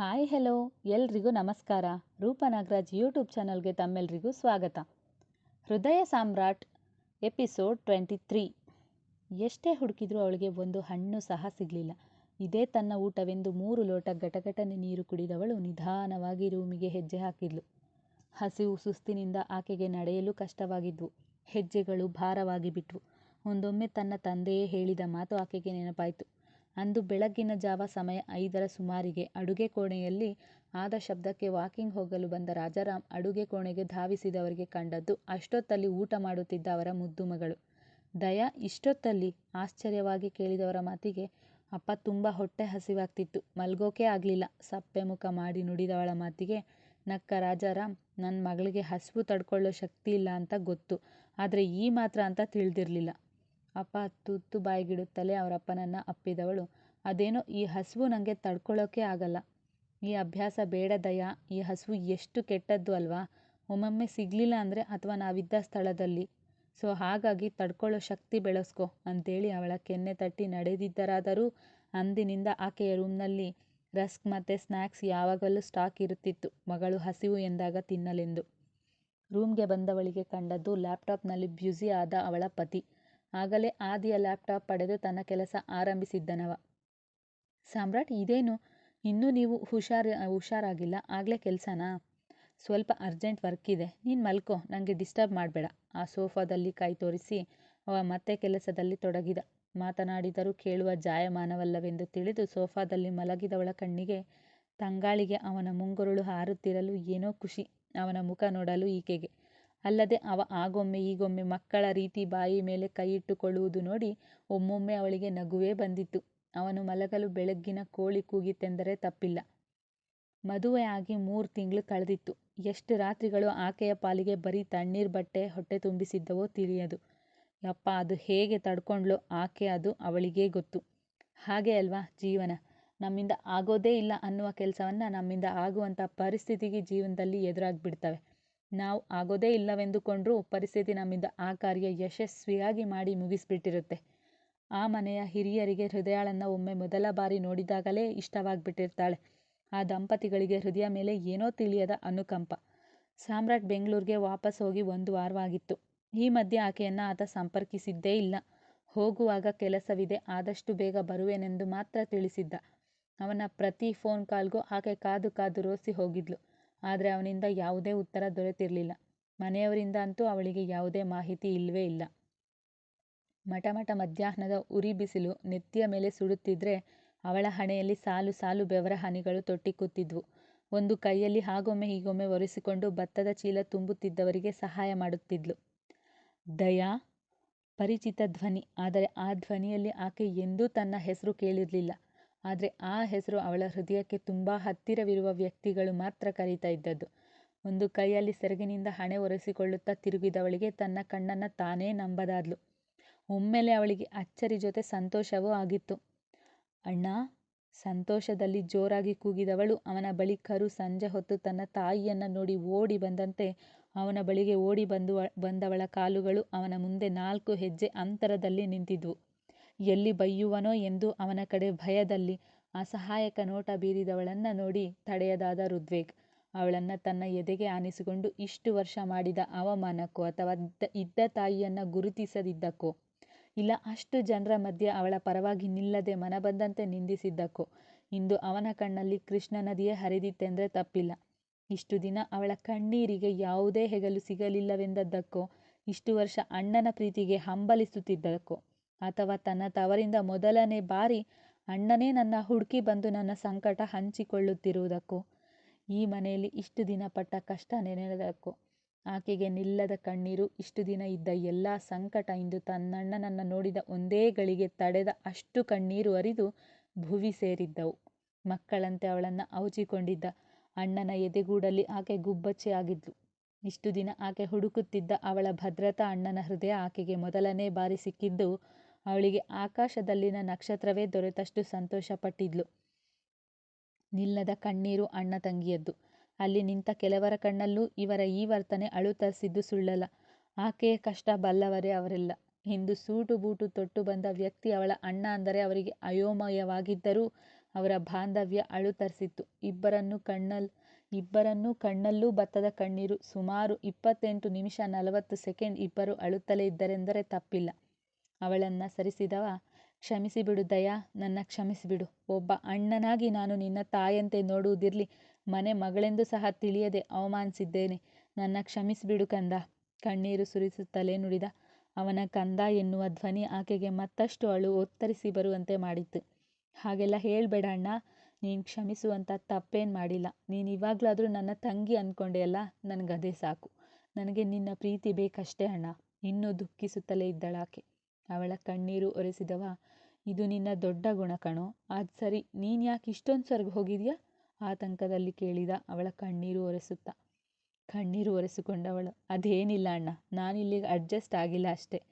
Hi hello, ಎಲ್ರಿಗೂ ನಮಸ್ಕಾರ. ರೂಪ ನಾಗರಾಜ್ ಯೂಟ್ಯೂಬ್ ಚಾನಲ್ಗೆ ತಮ್ಮೆಲ್ರಿಗೂ ಸ್ವಾಗತ. ಹೃದಯ ಸಾಮ್ರಾಟ್ ಎಪಿಸೋಡ್ ಟ್ವೆಂಟಿ ತ್ರೀ. ಎಷ್ಟೇ ಹುಡುಕಿದ್ರೂ ಅವಳಿಗೆ ಒಂದು ಹಣ್ಣು ಸಹ ಸಿಗಲಿಲ್ಲ. ಇದೇ ತನ್ನ ಊಟವೆಂದು ಮೂರು ಲೋಟ ಗಟಗಟನೆ ನೀರು ಕುಡಿದವಳು ನಿಧಾನವಾಗಿ ರೂಮಿಗೆ ಹೆಜ್ಜೆ ಹಾಕಿದ್ಲು. ಹಸಿವು ಸುಸ್ತಿನಿಂದ ಆಕೆಗೆ ನಡೆಯಲು ಕಷ್ಟವಾಗಿದ್ವು. ಹೆಜ್ಜೆಗಳು ಭಾರವಾಗಿ ಬಿಟ್ವು ಒಂದೊಮ್ಮೆ ತನ್ನ ತಂದೆಯೇ ಹೇಳಿದ ಮಾತು ಆಕೆಗೆ ನೆನಪಾಯಿತು. ಅಂದು ಬೆಳಗ್ಗಿನ ಜಾವ ಸಮಯ ಐದರ ಸುಮಾರಿಗೆ. ಅಡುಗೆ ಕೋಣೆಯಲ್ಲಿ ಆದ ಶಬ್ದಕ್ಕೆ ವಾಕಿಂಗ್ ಹೋಗಲು ಬಂದ ರಾಜಾರಾಮ್ ಅಡುಗೆ ಕೋಣೆಗೆ ಧಾವಿಸಿದವರಿಗೆ ಕಂಡದ್ದು ಅಷ್ಟೊತ್ತಲ್ಲಿ ಊಟ ಮಾಡುತ್ತಿದ್ದ ಅವರ ಮುದ್ದು ಮಗಳು. ದಯಾ, ಇಷ್ಟೊತ್ತಲ್ಲಿ? ಆಶ್ಚರ್ಯವಾಗಿ ಕೇಳಿದವರ ಮಾತಿಗೆ, ಅಪ್ಪ ತುಂಬ ಹೊಟ್ಟೆ ಹಸಿವಾಗ್ತಿತ್ತು. ಮಲ್ಗೋಕೆ ಆಗಲಿಲ್ಲ. ಸಪ್ಪೆ ಮುಖ ಮಾಡಿ ನುಡಿದವಳ ಮಾತಿಗೆ, ನಕ್ಕ ರಾಜಾರಾಮ್ ನನ್ನ ಮಗಳಿಗೆ ಹಸಿವು ತಡ್ಕೊಳ್ಳೋ ಶಕ್ತಿ ಇಲ್ಲ ಅಂತ ಗೊತ್ತು. ಆದರೆ ಈ ಮಾತ್ರ ಅಂತ ತಿಳಿದಿರಲಿಲ್ಲ. ಅಪ್ಪ ತುತ್ತು ಬಾಯಿಗಿಡುತ್ತಲೇ ಅವರಪ್ಪನನ್ನು ಅಪ್ಪಿದವಳು. ಅದೇನೋ ಈ ಹಸಿವು ನನಗೆ ತಡ್ಕೊಳ್ಳೋಕೆ ಆಗಲ್ಲ. ಈ ಅಭ್ಯಾಸ ಬೇಡ ದಯಾ, ಈ ಹಸಿವು ಎಷ್ಟು ಕೆಟ್ಟದ್ದು ಅಲ್ವಾ? ಒಮ್ಮೊಮ್ಮೆ ಸಿಗಲಿಲ್ಲ ಅಂದರೆ ಅಥವಾ ನಾವಿದ್ದ ಸ್ಥಳದಲ್ಲಿ. ಸೊ ಹಾಗಾಗಿ ತಡ್ಕೊಳ್ಳೋ ಶಕ್ತಿ ಬೆಳೆಸ್ಕೊ ಅಂತೇಳಿ ಅವಳ ಕೆನ್ನೆ ತಟ್ಟಿ ನಡೆದಿದ್ದರಾದರೂ ಅಂದಿನಿಂದ ಆಕೆಯ ರೂಮ್ನಲ್ಲಿ ರಸ್ಕ್ ಮತ್ತು ಸ್ನ್ಯಾಕ್ಸ್ ಯಾವಾಗಲೂ ಸ್ಟಾಕ್ ಇರುತ್ತಿತ್ತು. ಮಗಳು ಹಸಿವು ಎಂದಾಗ ತಿನ್ನಲೆಂದು. ರೂಮ್ಗೆ ಬಂದವಳಿಗೆ ಕಂಡದ್ದು ಲ್ಯಾಪ್ಟಾಪ್ನಲ್ಲಿ ಬ್ಯುಸಿ ಆದ ಅವಳ ಪತಿ. ಆಗಲೇ ಆದಿಯ ಲ್ಯಾಪ್ಟಾಪ್ ಪಡೆದು ತನ್ನ ಕೆಲಸ ಆರಂಭಿಸಿದ್ದನವ. ಸಾಮ್ರಾಟ್, ಇದೇನು? ಇನ್ನೂ ನೀವು ಹುಷಾರ್, ಹುಷಾರಾಗಿಲ್ಲ, ಆಗಲೇ ಕೆಲಸನಾ? ಸ್ವಲ್ಪ ಅರ್ಜೆಂಟ್ ವರ್ಕ್ ಇದೆ, ನೀನು ಮಲ್ಕೋ ನನಗೆ ಡಿಸ್ಟರ್ಬ್ ಮಾಡಬೇಡ. ಆ ಸೋಫಾದಲ್ಲಿ ಕೈ ತೋರಿಸಿ, ಅವ ಮತ್ತೆ ಕೆಲಸದಲ್ಲಿ ತೊಡಗಿದ. ಮಾತನಾಡಿದರೂ ಕೇಳುವ ಜಾಯಮಾನವಲ್ಲವೆಂದು ತಿಳಿದು ಸೋಫಾದಲ್ಲಿ ಮಲಗಿದವಳ ಕಣ್ಣಿಗೆ ತಂಗಾಳಿಗೆ ಅವನ ಮುಂಗುರುಳು ಹಾರುತ್ತಿರಲು ಏನೋ ಖುಷಿ. ಅವನ ಮುಖ ನೋಡಲು ಈಕೆಗೆ. ಅಲ್ಲದೆ ಅವ ಆಗೊಮ್ಮೆ ಈಗೊಮ್ಮೆ ಮಕ್ಕಳ ರೀತಿ ಬಾಯಿ ಮೇಲೆ ಕೈಯಿಟ್ಟುಕೊಳ್ಳುವುದು ನೋಡಿ ಒಮ್ಮೊಮ್ಮೆ ಅವಳಿಗೆ ನಗುವೇ ಬಂದಿತ್ತು. ಅವನು ಮಲಗಲು ಬೆಳಗ್ಗಿನ ಕೋಳಿ ಕೂಗಿತೆಂದರೆ ತಪ್ಪಿಲ್ಲ. ಮದುವೆ ಆಗಿ ಮೂರು ತಿಂಗಳು ಕಳೆದಿತ್ತು. ಎಷ್ಟು ರಾತ್ರಿಗಳು ಆಕೆಯ ಪಾಲಿಗೆ ಬರೀ ತಣ್ಣೀರು ಬಟ್ಟೆ ಹೊಟ್ಟೆ ತುಂಬಿಸಿದ್ದವೋ ತಿಳಿಯದು. ಯಪ್ಪ, ಅದು ಹೇಗೆ ತಡ್ಕೊಂಡ್ಲೋ ಆಕೆ ಅದು ಅವಳಿಗೇ ಗೊತ್ತು. ಹಾಗೆ ಅಲ್ವಾ ಜೀವನ? ನಮ್ಮಿಂದ ಆಗೋದೇ ಇಲ್ಲ ಅನ್ನುವ ಕೆಲಸವನ್ನು ನಮ್ಮಿಂದ ಆಗುವಂಥ ಪರಿಸ್ಥಿತಿಗೆ ಜೀವನದಲ್ಲಿ ಎದುರಾಗಿಬಿಡ್ತವೆ. ನಾವು ಆಗೋದೇ ಇಲ್ಲವೆಂದುಕೊಂಡರೂ ಪರಿಸ್ಥಿತಿ ನಮ್ಮಿಂದ ಆ ಕಾರ್ಯ ಯಶಸ್ವಿಯಾಗಿ ಮಾಡಿ ಮುಗಿಸ್ಬಿಟ್ಟಿರುತ್ತೆ. ಆ ಮನೆಯ ಹಿರಿಯರಿಗೆ ಹೃದಯಾಳನ್ನು ಒಮ್ಮೆ ಮೊದಲ ಬಾರಿ ನೋಡಿದಾಗಲೇ ಇಷ್ಟವಾಗಿಬಿಟ್ಟಿರ್ತಾಳೆ. ಆ ದಂಪತಿಗಳಿಗೆ ಹೃದಯ ಮೇಲೆ ಏನೋ ತಿಳಿಯದ ಅನುಕಂಪ. ಸಾಮ್ರಾಟ್ ಬೆಂಗಳೂರಿಗೆ ವಾಪಸ್ ಹೋಗಿ ಒಂದು ವಾರವಾಗಿತ್ತು. ಈ ಮಧ್ಯೆ ಆಕೆಯನ್ನು ಆತ ಸಂಪರ್ಕಿಸಿದ್ದೇ ಇಲ್ಲ. ಹೋಗುವಾಗ ಕೆಲಸವಿದೆ, ಆದಷ್ಟು ಬೇಗ ಬರುವೆನೆಂದು ಮಾತ್ರ ತಿಳಿಸಿದ್ದ. ಅವನ ಪ್ರತಿ ಫೋನ್ ಕಾಲ್ಗೂ ಆಕೆ ಕಾದು ಕಾದು ರೋಸಿ ಹೋಗಿದ್ಲು. ಆದರೆ ಅವನಿಂದ ಯಾವುದೇ ಉತ್ತರ ದೊರೆತಿರಲಿಲ್ಲ. ಮನೆಯವರಿಂದ ಅಂತೂ ಅವಳಿಗೆ ಯಾವುದೇ ಮಾಹಿತಿ ಇಲ್ಲವೇ ಇಲ್ಲ. ಮಟಮಟ ಮಧ್ಯಾಹ್ನದ ಉರಿ ಬಿಸಿಲು ನೆತ್ತಿಯ ಮೇಲೆ ಸುಡುತ್ತಿದ್ರೆ ಅವಳ ಹಣೆಯಲ್ಲಿ ಸಾಲು ಸಾಲು ಬೆವರ ಹನಿಗಳು ತೊಟ್ಟಿಕ್ಕುತ್ತಿದ್ವು ಒಂದು ಕೈಯಲ್ಲಿ ಹಾಗೊಮ್ಮೆ ಹೀಗೊಮ್ಮೆ ಒರೆಸಿಕೊಂಡು ಭತ್ತದ ಚೀಲ ತುಂಬುತ್ತಿದ್ದವರಿಗೆ ಸಹಾಯ ಮಾಡುತ್ತಿದ್ಲು. ದಯಾ, ಪರಿಚಿತ ಧ್ವನಿ. ಆದರೆ ಆ ಧ್ವನಿಯಲ್ಲಿ ಆಕೆ ಎಂದೂ ತನ್ನ ಹೆಸರು ಕೇಳಿರಲಿಲ್ಲ. ಆದರೆ ಆ ಹೆಸರು ಅವಳ ಹೃದಯಕ್ಕೆ ತುಂಬ ಹತ್ತಿರವಿರುವ ವ್ಯಕ್ತಿಗಳು ಮಾತ್ರ ಕರೀತಾ ಇದ್ದದ್ದು. ಒಂದು ಕೈಯಲ್ಲಿ ಸೆರಗಿನಿಂದ ಹಣೆ ಒರೆಸಿಕೊಳ್ಳುತ್ತಾ ತಿರುಗಿದವಳಿಗೆ ತನ್ನ ಕಣ್ಣನ್ನು ತಾನೇ ನಂಬದಾದ್ಲು. ಒಮ್ಮೆಲೆ ಅವಳಿಗೆ ಅಚ್ಚರಿ ಜೊತೆ ಸಂತೋಷವೂ ಆಗಿತ್ತು. ಅಣ್ಣ, ಸಂತೋಷದಲ್ಲಿ ಜೋರಾಗಿ ಕೂಗಿದವಳು ಅವನ ಬಳಿ ಕರು ಸಂಜೆ ಹೊತ್ತು ತನ್ನ ತಾಯಿಯನ್ನು ನೋಡಿ ಓಡಿ ಬಂದಂತೆ ಅವನ ಬಳಿಗೆ ಓಡಿ ಬಂದು ಬಂದವಳ ಕಾಲುಗಳು ಅವನ ಮುಂದೆ ನಾಲ್ಕು ಹೆಜ್ಜೆ ಅಂತರದಲ್ಲಿ ನಿಂತಿದ್ವು. ಎಲ್ಲಿ ಬೈಯುವನೋ ಎಂದು ಅವನ ಕಡೆ ಭಯದಲ್ಲಿ ಅಸಹಾಯಕ ನೋಟ ಬೀರಿದವಳನ್ನ ನೋಡಿ ತಡೆಯದಾದ ಋದ್ವೇಗ್ ಅವಳನ್ನ ತನ್ನ ಎದೆಗೆ ಆನಿಸಿಕೊಂಡು ಇಷ್ಟು ವರ್ಷ ಮಾಡಿದ ಅವಮಾನಕ್ಕೋ ಅಥವಾ ಇದ್ದ ತಾಯಿಯನ್ನ ಗುರುತಿಸದಿದ್ದಕ್ಕೋ, ಇಲ್ಲ ಅಷ್ಟು ಜನರ ಮಧ್ಯೆ ಅವಳ ಪರವಾಗಿ ನಿಲ್ಲದೆ ಮನಬಂದಂತೆ ನಿಂದಿಸಿದ್ದಕ್ಕೋ, ಇಂದು ಅವನ ಕಣ್ಣಲ್ಲಿ ಕೃಷ್ಣ ನದಿಯೇ ಹರಿದಿತ್ತೆಂದರೆ ತಪ್ಪಿಲ್ಲ. ಇಷ್ಟು ದಿನ ಅವಳ ಕಣ್ಣೀರಿಗೆ ಯಾವುದೇ ಹೆಗಲು ಸಿಗಲಿಲ್ಲವೆಂದದ್ದಕ್ಕೋ, ಇಷ್ಟು ವರ್ಷ ಅಣ್ಣನ ಪ್ರೀತಿಗೆ ಹಂಬಲಿಸುತ್ತಿದ್ದಕ್ಕೋ ಅಥವಾ ತನ್ನ ತವರಿಂದ ಮೊದಲನೇ ಬಾರಿ ಅಣ್ಣನೇ ನನ್ನ ಹುಡುಕಿ ಬಂದು ನನ್ನ ಸಂಕಟ ಹಂಚಿಕೊಳ್ಳುತ್ತಿರುವುದಕ್ಕೂ, ಈ ಮನೆಯಲ್ಲಿ ಇಷ್ಟು ದಿನ ಪಟ್ಟ ಕಷ್ಟ ನೆನೆದಕ್ಕೋ, ಆಕೆಗೆ ನಿಲ್ಲದ ಕಣ್ಣೀರು ಇಷ್ಟು ದಿನ ಇದ್ದ ಎಲ್ಲ ಸಂಕಟ ಇಂದು ತನ್ನಣ್ಣನನ್ನು ನೋಡಿದ ಒಂದೇ ಗಳಿಗೆ ತಡೆದ ಅಷ್ಟು ಕಣ್ಣೀರು ಅರಿದು ಭುವಿ ಸೇರಿದ್ದವು. ಮಕ್ಕಳಂತೆ ಅವಳನ್ನು ಅವಚಿಕೊಂಡಿದ್ದ ಅಣ್ಣನ ಎದೆಗೂಡಲ್ಲಿ ಆಕೆ ಗುಬ್ಬಚ್ಚೆ ಆಗಿದ್ಲು. ಇಷ್ಟು ದಿನ ಆಕೆ ಹುಡುಕುತ್ತಿದ್ದ ಅವಳ ಭದ್ರತಾ ಅಣ್ಣನ ಹೃದಯ ಆಕೆಗೆ ಮೊದಲನೇ ಬಾರಿ ಸಿಕ್ಕಿದ್ದು ಅವಳಿಗೆ ಆಕಾಶದಲ್ಲಿನ ನಕ್ಷತ್ರವೇ ದೊರೆತಷ್ಟು ಸಂತೋಷಪಟ್ಟಿದ್ಲು. ನಿಲ್ಲದ ಕಣ್ಣೀರು ಅಣ್ಣ ತಂಗಿಯದ್ದು. ಅಲ್ಲಿ ನಿಂತ ಕೆಲವರ ಕಣ್ಣಲ್ಲೂ ಇವರ ಈ ವರ್ತನೆ ಅಳು ತರಿಸಿದ್ದು ಸುಳ್ಳಲ್ಲ. ಆಕೆಯ ಕಷ್ಟ ಬಲ್ಲವರೇ ಅವರೆಲ್ಲ. ಇಂದು ಸೂಟು ಬೂಟು ತೊಟ್ಟು ಬಂದ ವ್ಯಕ್ತಿ ಅವಳ ಅಣ್ಣ ಅಂದರೆ ಅವರಿಗೆ ಅಯೋಮಯವಾಗಿದ್ದರೂ ಅವರ ಬಾಂಧವ್ಯ ಅಳು ತರಿಸಿತ್ತು ಇಬ್ಬರನ್ನು ಕಣ್ಣಲ್, ಇಬ್ಬರನ್ನೂ ಕಣ್ಣಲ್ಲೂ ಬತ್ತದ ಕಣ್ಣೀರು ಸುಮಾರು ಇಪ್ಪತ್ತೆಂಟು ನಿಮಿಷ ನಲವತ್ತು ಸೆಕೆಂಡ್ ಇಬ್ಬರು ಅಳುತ್ತಲೇ ಇದ್ದರೆಂದರೆ ತಪ್ಪಿಲ್ಲ. ಅವಳನ್ನು ಸರಿಸಿದವ? ಕ್ಷಮಿಸಿಬಿಡು ದಯಾ, ನನ್ನ ಕ್ಷಮಿಸಿಬಿಡು. ಒಬ್ಬ ಅಣ್ಣನಾಗಿ ನಾನು ನಿನ್ನ ತಾಯಂತೆ ನೋಡುವುದಿರಲಿ, ಮನೆ ಮಗಳೆಂದು ಸಹ ತಿಳಿಯದೆ ಅವಮಾನಿಸಿದ್ದೇನೆ. ನನ್ನ ಕ್ಷಮಿಸಿಬಿಡು ಕಂದ. ಕಣ್ಣೀರು ಸುರಿಸುತ್ತಲೇ ನುಡಿದ ಅವನ ಕಂದ ಎನ್ನುವ ಧ್ವನಿ ಆಕೆಗೆ ಮತ್ತಷ್ಟು ಅಳು ಒತ್ತರಿಸಿ ಬರುವಂತೆ ಮಾಡಿತ್ತು. ಹಾಗೆಲ್ಲ ಹೇಳಬೇಡ ಅಣ್ಣ, ನೀನು ಕ್ಷಮಿಸುವಂಥ ತಪ್ಪೇನು ಮಾಡಿಲ್ಲ. ನೀನು ಇವಾಗಲಾದರೂ ನನ್ನ ತಂಗಿ ಅಂದ್ಕೊಂಡೆ ಅಲ್ಲ? ನನಗದೇ ಸಾಕು. ನನಗೆ ನಿನ್ನ ಪ್ರೀತಿ ಬೇಕಷ್ಟೇ ಅಣ್ಣ. ಇನ್ನೂ ದುಃಖಿಸುತ್ತಲೇ ಇದ್ದಳಾಕೆ. ಅವಳ ಕಣ್ಣೀರು ಒರೆಸಿದವ, ಇದು ನಿನ್ನ ದೊಡ್ಡ ಗುಣ ಕಣೋ. ಅದು ಸರಿ, ನೀನು ಯಾಕೆ ಇಷ್ಟೊಂದು ಸ್ವರ್ಗ ಹೋಗಿದ್ಯಾ? ಆತಂಕದಲ್ಲಿ ಕೇಳಿದ ಅವಳ ಕಣ್ಣೀರು ಒರೆಸುತ್ತಾ. ಕಣ್ಣೀರು ಒರೆಸಿಕೊಂಡವಳು, ಅದೇನಿಲ್ಲ ಅಣ್ಣ, ನಾನು ಇಲ್ಲಿಗೆ ಅಡ್ಜಸ್ಟ್ ಆಗಿಲ್ಲ ಅಷ್ಟೇ.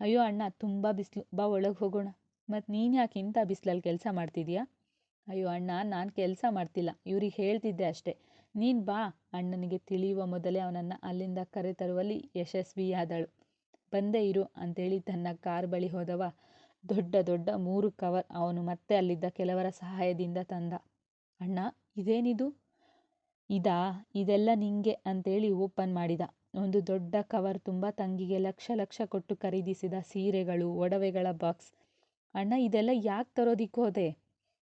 ಅಯ್ಯೋ ಅಣ್ಣ, ತುಂಬ ಬಿಸಿಲು, ಬಾ ಒಳಗೆ ಹೋಗೋಣ. ಮತ್ತು ನೀನು ಯಾಕೆ ಇಂಥ ಬಿಸಿಲಲ್ಲಿ ಕೆಲಸ ಮಾಡ್ತಿದೀಯಾ? ಅಯ್ಯೋ ಅಣ್ಣ, ನಾನು ಕೆಲಸ ಮಾಡ್ತಿಲ್ಲ, ಇವ್ರಿಗೆ ಹೇಳ್ತಿದ್ದೆ ಅಷ್ಟೇ. ನೀನು ಬಾ. ಅಣ್ಣನಿಗೆ ತಿಳಿಯುವ ಮೊದಲೇ ಅವನನ್ನು ಅಲ್ಲಿಂದ ಕರೆತರುವಲ್ಲಿ ಯಶಸ್ವಿಯಾದಳು. ಬಂದೇ ಇರು ಅಂತೇಳಿ ತನ್ನ ಕಾರ್ ಬಳಿ ಹೋದವ. ದೊಡ್ಡ ದೊಡ್ಡ ಮೂರು ಕವರ್ ಅವನು ಮತ್ತೆ ಅಲ್ಲಿದ್ದ ಕೆಲವರ ಸಹಾಯದಿಂದ ತಂದ. ಅಣ್ಣ, ಇದೇನಿದು? ಇದಾ, ಇದೆಲ್ಲ ನಿಂಗೆ ಅಂತೇಳಿ ಓಪನ್ ಮಾಡಿದ. ಒಂದು ದೊಡ್ಡ ಕವರ್ ತುಂಬ ತಂಗಿಗೆ ಲಕ್ಷ ಲಕ್ಷ ಕೊಟ್ಟು ಖರೀದಿಸಿದ ಸೀರೆಗಳು, ಒಡವೆಗಳ ಬಾಕ್ಸ್. ಅಣ್ಣ, ಇದೆಲ್ಲ ಯಾಕೆ ತರೋದಿಕ್ಕೆ ಹೋದೆ?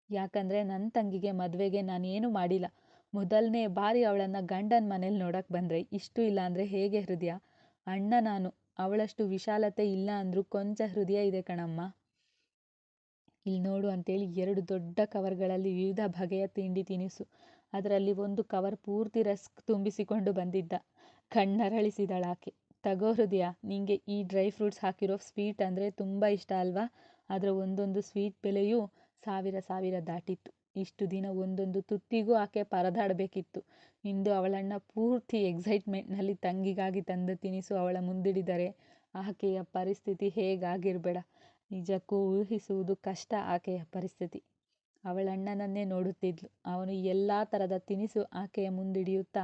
ಯಾಕಂದರೆ ನನ್ನ ತಂಗಿಗೆ ಮದುವೆಗೆ ನಾನೇನು ಮಾಡಿಲ್ಲ. ಮೊದಲನೇ ಬಾರಿ ಅವಳನ್ನು ಗಂಡನ ಮನೇಲಿ ನೋಡಕ್ಕೆ ಬಂದರೆ ಇಷ್ಟು ಇಲ್ಲ ಅಂದರೆ ಹೇಗೆ ಹೃದಯ? ಅಣ್ಣ ನಾನು ಅವಳಷ್ಟು ವಿಶಾಲತೆ ಇಲ್ಲ ಅಂದರೂ ಕೊಂಚ ಹೃದಯ ಇದೆ ಕಣಮ್ಮ. ಇಲ್ಲಿ ನೋಡು ಅಂತೇಳಿ ಎರಡು ದೊಡ್ಡ ಕವರ್ಗಳಲ್ಲಿ ವಿವಿಧ ಬಗೆಯ ತಿಂಡಿ ತಿನಿಸು. ಅದರಲ್ಲಿ ಒಂದು ಕವರ್ ಪೂರ್ತಿ ರಸ್ಕ್ ತುಂಬಿಸಿಕೊಂಡು ಬಂದಿದ್ದ. ಕಣ್ಣರಳಿಸಿದಳಾಕೆ ತಗೋ ಹೃದಯ, ನಿಂಗೆ ಈ ಡ್ರೈ ಫ್ರೂಟ್ಸ್ ಹಾಕಿರೋ ಸ್ವೀಟ್ ಅಂದರೆ ತುಂಬ ಇಷ್ಟ ಅಲ್ವಾ? ಅದರ ಒಂದೊಂದು ಸ್ವೀಟ್ ಬೆಲೆಯೂ ಸಾವಿರ ಸಾವಿರ ದಾಟಿತ್ತು. ಇಷ್ಟು ದಿನ ಒಂದೊಂದು ತುತ್ತಿಗೂ ಆಕೆ ಪರದಾಡಬೇಕಿತ್ತು. ಇಂದು ಅವಳಣ್ಣ ಪೂರ್ತಿ ಎಕ್ಸೈಟ್ಮೆಂಟ್ನಲ್ಲಿ ತಂಗಿಗಾಗಿ ತಂದ ತಿನಿಸು ಅವಳ ಮುಂದಿಡಿದರೆ ಆಕೆಯ ಪರಿಸ್ಥಿತಿ ಹೇಗಾಗಿರಬೇಡ. ನಿಜಕ್ಕೂ ಊಹಿಸುವುದು ಕಷ್ಟ ಆಕೆಯ ಪರಿಸ್ಥಿತಿ. ಅವಳಣ್ಣನನ್ನೇ ನೋಡುತ್ತಿದ್ಲು. ಅವನು ಎಲ್ಲ ಥರದ ತಿನಿಸು ಆಕೆಯ ಮುಂದಿಡಿಯುತ್ತಾ,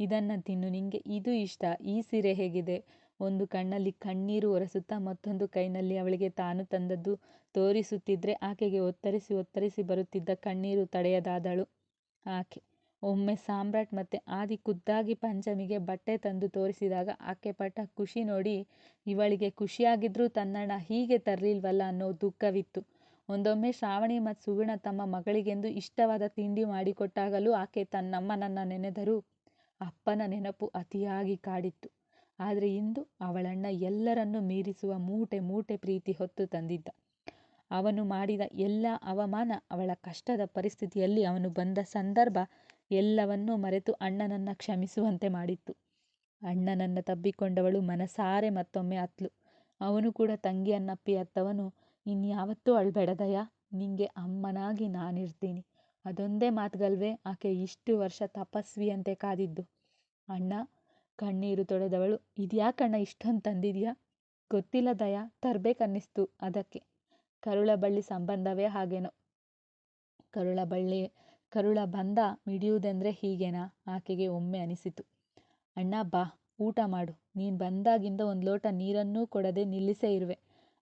ಇದನ್ನು ತಿನ್ನು, ನಿಂಗೆ ಇದು ಇಷ್ಟ, ಈ ಸೀರೆ ಹೇಗಿದೆ? ಒಂದು ಕಣ್ಣಲ್ಲಿ ಕಣ್ಣೀರು ಒರೆಸುತ್ತಾ ಮತ್ತೊಂದು ಕೈನಲ್ಲಿ ಅವಳಿಗೆ ತಾನು ತಂದದ್ದು ತೋರಿಸುತ್ತಿದ್ರೆ ಆಕೆಗೆ ಒತ್ತರಿಸಿ ಒತ್ತರಿಸಿ ಬರುತ್ತಿದ್ದ ಕಣ್ಣೀರು ತಡೆಯದಾದಳು ಆಕೆ. ಒಮ್ಮೆ ಸಾಮ್ರಾಟ್ ಮತ್ತೆ ಆದಿ ಖುದ್ದಾಗಿ ಪಂಚಮಿಗೆ ಬಟ್ಟೆ ತಂದು ತೋರಿಸಿದಾಗ ಆಕೆ ಪಟ್ಟ ಖುಷಿ ನೋಡಿ, ಇವಳಿಗೆ ಖುಷಿಯಾಗಿದ್ರೂ ತನ್ನಣ್ಣ ಹೀಗೆ ತರಲಿಲ್ವಲ್ಲ ಅನ್ನೋ ದುಃಖವಿತ್ತು. ಒಂದೊಮ್ಮೆ ಶ್ರಾವಣಿ ಮತ್ತು ಸುಗುಣ ತಮ್ಮ ಮಗಳಿಗೆಂದು ಇಷ್ಟವಾದ ತಿಂಡಿ ಮಾಡಿಕೊಟ್ಟಾಗಲೂ ಆಕೆ ತನ್ನಮ್ಮನನ್ನ ನೆನೆದರೂ ಅಪ್ಪನ ನೆನಪು ಅತಿಯಾಗಿ ಕಾಡಿತ್ತು. ಆದರೆ ಇಂದು ಅವಳಣ್ಣ ಎಲ್ಲರನ್ನೂ ಮೀರಿಸುವ ಮೂಟೆ ಮೂಟೆ ಪ್ರೀತಿ ಹೊತ್ತು ತಂದಿದ್ದ. ಅವನು ಮಾಡಿದ ಎಲ್ಲ ಅವಮಾನ ಅವಳ ಕಷ್ಟದ ಪರಿಸ್ಥಿತಿಯಲ್ಲಿ ಅವನು ಬಂದ ಸಂದರ್ಭ ಎಲ್ಲವನ್ನೂ ಮರೆತು ಅಣ್ಣನನ್ನು ಕ್ಷಮಿಸುವಂತೆ ಮಾಡಿತ್ತು. ಅಣ್ಣನನ್ನು ತಬ್ಬಿಕೊಂಡವಳು ಮನಸಾರೆ ಮತ್ತೊಮ್ಮೆ ಅತ್ಲು. ಅವನು ಕೂಡ ತಂಗಿಯನ್ನಪ್ಪಿ ಅತ್ತವನು, ಇನ್ಯಾವತ್ತೂ ಅಳ್ಬೇಡದಯ್ಯ ನಿಂಗೆ ಅಮ್ಮನಾಗಿ ನಾನಿರ್ತೀನಿ. ಅದೊಂದೇ ಮಾತುಗಲ್ವೇ, ಆಕೆ ಇಷ್ಟು ವರ್ಷ ತಪಸ್ವಿಯಂತೆ ಕಾದಿದ್ದು. ಅಣ್ಣ ಕಣ್ಣೀರು ತೊಳೆದವಳು ಇದ್ಯಾಕಣ್ಣ ಇಷ್ಟೊಂದು ತಂದಿದ್ಯಾ? ಗೊತ್ತಿಲ್ಲ ದಯ, ತರಬೇಕನ್ನಿಸ್ತು ಅದಕ್ಕೆ. ಕರುಳ ಬಳ್ಳಿ ಸಂಬಂಧವೇ ಹಾಗೇನೋ. ಕರುಳ ಬಳ್ಳಿ, ಕರುಳ ಬಂದ ಮಿಡಿಯುವುದೆಂದ್ರೆ ಹೀಗೇನಾ? ಆಕೆಗೆ ಒಮ್ಮೆ ಅನಿಸಿತು. ಅಣ್ಣ ಬಾ, ಊಟ ಮಾಡು. ನೀನು ಬಂದಾಗಿಂದ ಒಂದು ಲೋಟ ನೀರನ್ನೂ ಕೊಡದೆ ನಿಲ್ಲಿಸೇ ಇರುವೆ.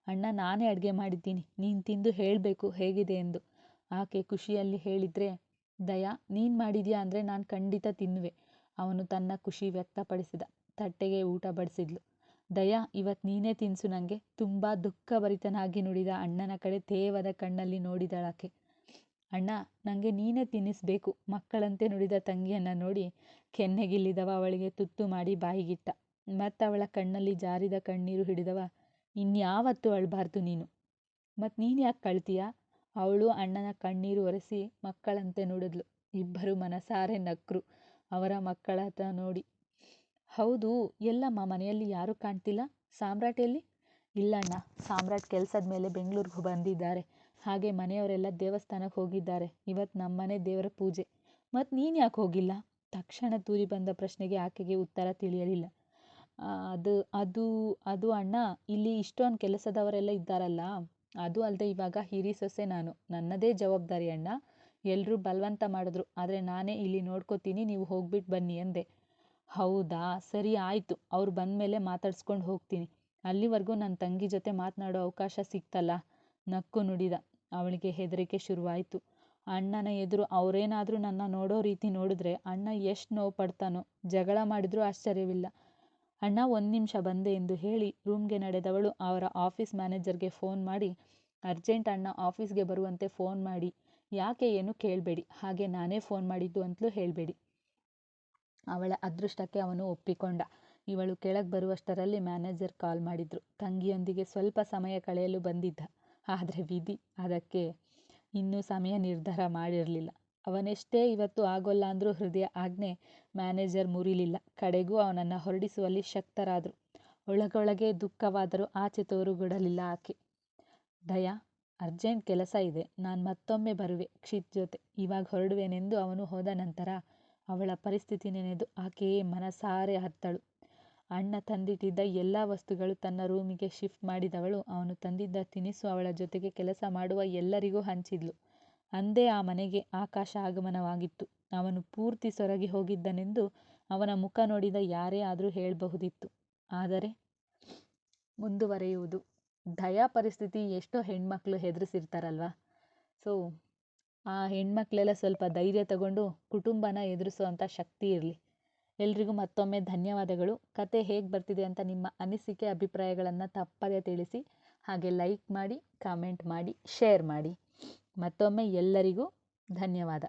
ಅಣ್ಣ, ನಾನೇ ಅಡುಗೆ ಮಾಡಿದ್ದೀನಿ. ನೀನು ತಿಂದು ಹೇಳಬೇಕು ಹೇಗಿದೆ ಎಂದು. ಆಕೆ ಖುಷಿಯಲ್ಲಿ ಹೇಳಿದರೆ, ದಯಾ, ನೀನು ಮಾಡಿದ್ಯಾ ಅಂದರೆ ನಾನು ಖಂಡಿತ ತಿನ್ನುವೆ. ಅವನು ತನ್ನ ಖುಷಿ ವ್ಯಕ್ತಪಡಿಸಿದ, ತಟ್ಟೆಗೆ ಊಟ ಬಡಿಸಿದ್ಲು. ದಯಾ ಇವತ್ತು ನೀನೇ ತಿನ್ನಿಸು ನನಗೆ ತುಂಬ ದುಃಖಭರಿತನಾಗಿ ನುಡಿದ ಅಣ್ಣನ ಕಡೆ ತೇವದ ಕಣ್ಣಲ್ಲಿ ನೋಡಿದಳಾಕೆ. ಅಣ್ಣ ನನಗೆ ನೀನೇ ತಿನ್ನಿಸ್ಬೇಕು. ಮಕ್ಕಳಂತೆ ನುಡಿದ ತಂಗಿಯನ್ನು ನೋಡಿ ಕೆನ್ನೆಗಿಲ್ಲಿದವ ಅವಳಿಗೆ ತುತ್ತು ಮಾಡಿ ಬಾಯಿಗಿಟ್ಟ. ಮತ್ತು ಅವಳ ಕಣ್ಣಲ್ಲಿ ಜಾರಿದ ಕಣ್ಣೀರು ಹಿಡಿದವ, ಇನ್ಯಾವತ್ತೂ ಅಳಬಾರ್ದು ನೀನು. ಮತ್ತು ನೀನು ಯಾಕೆ ಕಳ್ತೀಯ ಅವಳು ಅಣ್ಣನ ಕಣ್ಣೀರು ಒರೆಸಿ ಮಕ್ಕಳಂತೆ ನುಡಿದ್ಲು. ಇಬ್ಬರು ಮನಸಾರೆ ನಕ್ರು. ಅವರ ಮಕ್ಕಳತ ನೋಡಿ. ಹೌದು, ಎಲ್ಲಮ್ಮ, ಮನೆಯಲ್ಲಿ ಯಾರೂ ಕಾಣ್ತಿಲ್ಲ? ಸಾಮ್ರಾಟ್ ಎಲ್ಲಿ ಇಲ್ಲಣ್ಣ ಸಾಮ್ರಾಟ್ ಕೆಲಸದ ಮೇಲೆ ಬೆಂಗಳೂರಿಗೆ ಬಂದಿದ್ದಾರೆ. ಹಾಗೆ ಮನೆಯವರೆಲ್ಲ ದೇವಸ್ಥಾನಕ್ಕೆ ಹೋಗಿದ್ದಾರೆ. ಇವತ್ತು ನಮ್ಮನೆ ದೇವರ ಪೂಜೆ. ಮತ್ತು ನೀನು ಯಾಕೆ ಹೋಗಿಲ್ಲ? ತಕ್ಷಣ ತೂರಿ ಬಂದ ಪ್ರಶ್ನೆಗೆ ಆಕೆಗೆ ಉತ್ತರ ತಿಳಿಯಲಿಲ್ಲ. ಅದು ಅದು ಅದು ಅಣ್ಣ, ಇಲ್ಲಿ ಇಷ್ಟೊಂದು ಕೆಲಸದವರೆಲ್ಲ ಇದ್ದಾರಲ್ಲ? ಅದು ಅಲ್ಲದೆ ಇವಾಗ ಹಿರಿ ಸೊಸೆ ನಾನು. ನನ್ನದೇ ಜವಾಬ್ದಾರಿ ಅಣ್ಣ. ಎಲ್ಲರೂ ಬಲವಂತ ಮಾಡಿದ್ರು. ಆದರೆ ನಾನೇ ಇಲ್ಲಿ ನೋಡ್ಕೋತೀನಿ, ನೀವು ಹೋಗ್ಬಿಟ್ಟು ಬನ್ನಿ ಅಂದೆ. ಹೌದಾ? ಸರಿ ಆಯಿತು. ಅವ್ರು ಬಂದಮೇಲೆ ಮಾತಾಡ್ಸ್ಕೊಂಡು ಹೋಗ್ತೀನಿ. ಅಲ್ಲಿವರೆಗೂ ನನ್ನ ತಂಗಿ ಜೊತೆ ಮಾತನಾಡೋ ಅವಕಾಶ ಸಿಕ್ತಲ್ಲ? ನಕ್ಕು ನುಡಿದ. ಅವಳಿಗೆ ಹೆದರಿಕೆ ಶುರುವಾಯಿತು. ಅಣ್ಣನ ಎದುರು ಅವರೇನಾದರೂ ನನ್ನ ನೋಡೋ ರೀತಿ ನೋಡಿದ್ರೆ ಅಣ್ಣ ಎಷ್ಟು ನೋವು ಪಡ್ತಾನೋ, ಜಗಳ ಮಾಡಿದ್ರೂ ಆಶ್ಚರ್ಯವಿಲ್ಲ. ಅಣ್ಣ ಒಂದು ನಿಮಿಷ ಬಂದೆ ಎಂದು ಹೇಳಿ ರೂಮ್ಗೆ ನಡೆದವಳು ಅವರ ಆಫೀಸ್ ಮ್ಯಾನೇಜರ್ಗೆ ಫೋನ್ ಮಾಡಿ, ಅರ್ಜೆಂಟ್ ಅಣ್ಣ ಆಫೀಸ್ಗೆ ಬರುವಂತೆ ಫೋನ್ ಮಾಡಿ. ಯಾಕೆ ಏನು ಕೇಳಬೇಡಿ. ಹಾಗೆ ನಾನೇ ಫೋನ್ ಮಾಡಿದ್ದು ಅಂತಲೂ ಹೇಳಬೇಡಿ. ಅವಳ ಅದೃಷ್ಟಕ್ಕೆ ಅವನು ಒಪ್ಪಿಕೊಂಡ. ಇವಳು ಕೆಳಗೆ ಬರುವಷ್ಟರಲ್ಲಿ ಮ್ಯಾನೇಜರ್ ಕಾಲ್ ಮಾಡಿದ್ರು. ತಂಗಿಯೊಂದಿಗೆ ಸ್ವಲ್ಪ ಸಮಯ ಕಳೆಯಲು ಬಂದಿದ್ದ. ಆದರೆ ವಿಧಿ ಅದಕ್ಕೆ ಇನ್ನೂ ಸಮಯ ನಿರ್ಧಾರ ಮಾಡಿರಲಿಲ್ಲ. ಅವನೆಷ್ಟೇ ಇವತ್ತು ಆಗೋಲ್ಲ ಅಂದರೂ ಹೃದಯ ಆಜ್ಞೆ ಮ್ಯಾನೇಜರ್ ಮುರಿಲಿಲ್ಲ. ಕಡೆಗೂ ಅವನನ್ನು ಹೊರಡಿಸುವಲ್ಲಿ ಶಕ್ತರಾದರು. ಒಳಗೊಳಗೆ ದುಃಖವಾದರೂ ಆಚೆ ತೋರುಗೊಡಲಿಲ್ಲ ಆಕೆ. ದಯಾ ಅರ್ಜೆಂಟ್ ಕೆಲಸ ಇದೆ. ನಾನು ಮತ್ತೊಮ್ಮೆ ಬರುವೆ. ಕ್ಷಿತ್ ಜೊತೆ. ಇವಾಗ ಹೊರಡುವೆನೆಂದು ಅವನು ಹೋದ ನಂತರ ಅವಳ ಪರಿಸ್ಥಿತಿ ನೆನೆದು ಆಕೆಯೇ ಮನಸಾರೆ ಅತ್ತಳು ಅಣ್ಣ ತಂದಿಟ್ಟಿದ್ದ ಎಲ್ಲ ವಸ್ತುಗಳು ತನ್ನ ರೂಮಿಗೆ ಶಿಫ್ಟ್ ಮಾಡಿದವಳು. ಅವನು ತಂದಿದ್ದ ತಿನಿಸು ಅವಳ ಜೊತೆಗೆ ಕೆಲಸ ಮಾಡುವ ಎಲ್ಲರಿಗೂ ಹಂಚಿದ್ಲು. ಅಂದೇ ಆ ಮನೆಗೆ ಆಕಾಶ ಆಗಮನವಾಗಿತ್ತು. ಅವನು ಪೂರ್ತಿ ಸೊರಗಿ ಹೋಗಿದ್ದನೆಂದು ಅವನ ಮುಖ ನೋಡಿದ ಯಾರೇ ಆದರೂ ಹೇಳಬಹುದಿತ್ತು. ಆದರೆ ಮುಂದುವರೆಯುವುದು. ದಯಾ ಪರಿಸ್ಥಿತಿ ಎಷ್ಟೋ ಹೆಣ್ಮಕ್ಳು ಹೆದರಿಸಿರ್ತಾರಲ್ವ? ಸೊ ಆ ಹೆಣ್ಮಕ್ಳೆಲ್ಲ ಸ್ವಲ್ಪ ಧೈರ್ಯ ತಗೊಂಡು ಕುಟುಂಬನ ಎದುರಿಸುವಂಥ ಶಕ್ತಿ ಇರಲಿ. ಎಲ್ರಿಗೂ ಮತ್ತೊಮ್ಮೆ ಧನ್ಯವಾದಗಳು. ಕತೆ ಹೇಗೆ ಬರ್ತಿದೆ ಅಂತ ನಿಮ್ಮ ಅನಿಸಿಕೆ, ಅಭಿಪ್ರಾಯಗಳನ್ನು ತಪ್ಪದೇ ತಿಳಿಸಿ. ಹಾಗೆ ಲೈಕ್ ಮಾಡಿ, ಕಾಮೆಂಟ್ ಮಾಡಿ, ಶೇರ್ ಮಾಡಿ. ಮತ್ತೊಮ್ಮೆ ಎಲ್ಲರಿಗೂ ಧನ್ಯವಾದ.